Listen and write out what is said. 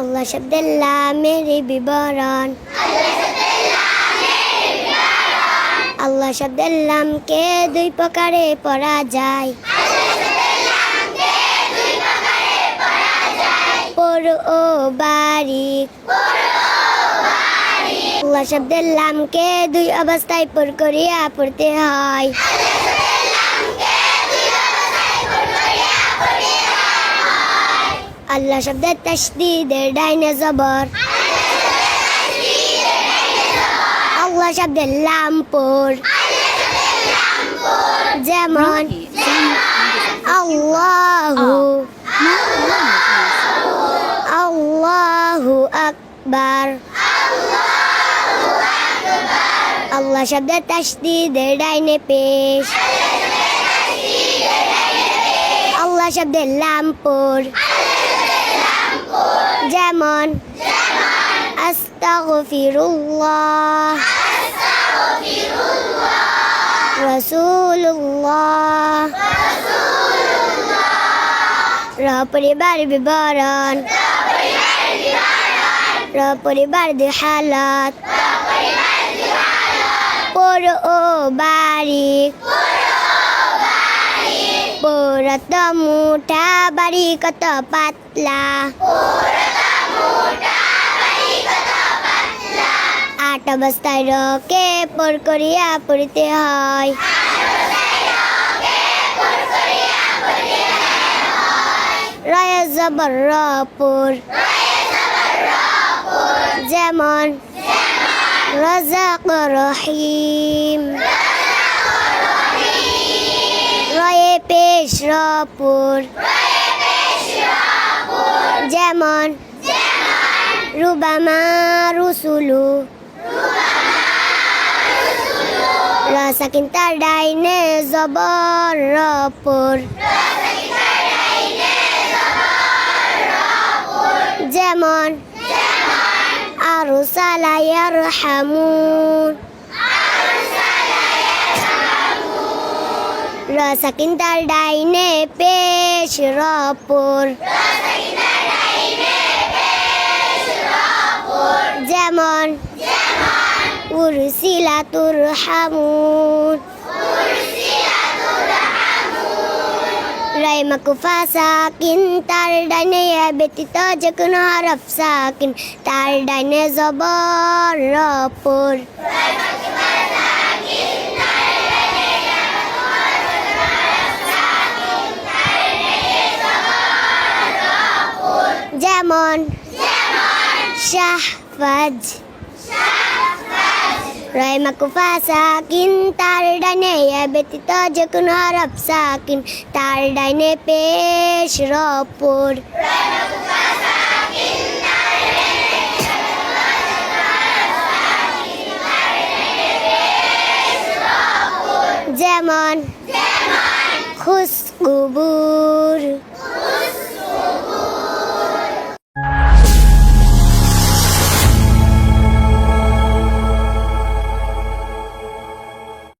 আল্লাহ শব্দের লামের বিবরণ। আল্লাহ শব্দের লামকে দুই প্রকারে পড়া যায়। পর ও বারিক আল্লাহ শব্দের লামকে দুই অবস্থায় পর করিয়া পড়তে হয়। আল্লাহ শব্দের তসদিদের ডাইনে জবর আল্লাহ শব্দের লামপুর যেমন আল্লাহু আল্লাহু আকবার। আল্লাহ শব্দের তসদিদের ডাইনে পেশ। আল্লাহ শব্দের লামপুর যেমন আস্তাগফিরুল্লাহ রসুল্লাহ র পরিবার বিবরণ র পরিবার দুই হালত পর ও বারিক পুরত মুঠা বাড়ি কত পাতলা আট অবস্থায় রকে পর করিয়া পড়তে হয়। রয় জবর রপুর। যেমন রজাক রহিম। রয়ে পেশ রপুর। যেমন রুবামা রুসুলু ডাইনে জবর রপুর। যেমন আরু সালায়ার হামুন রসাকিন তার ডাইনে পেশ রপুর। যেমন উরসিলা তুর হামুন সাকিন তার ডাইনে ব্যতীত যে কোনো হরফ সাকিন তার ডাইনে জবর রপুর যেমন শাহফাজ রয়মা কুফা সাকিন, তার ডাইনে ব্যতীত যে কোনো হরফ সাকিন, তার ডাইনে পেশ রপুর। যেমন খুশবু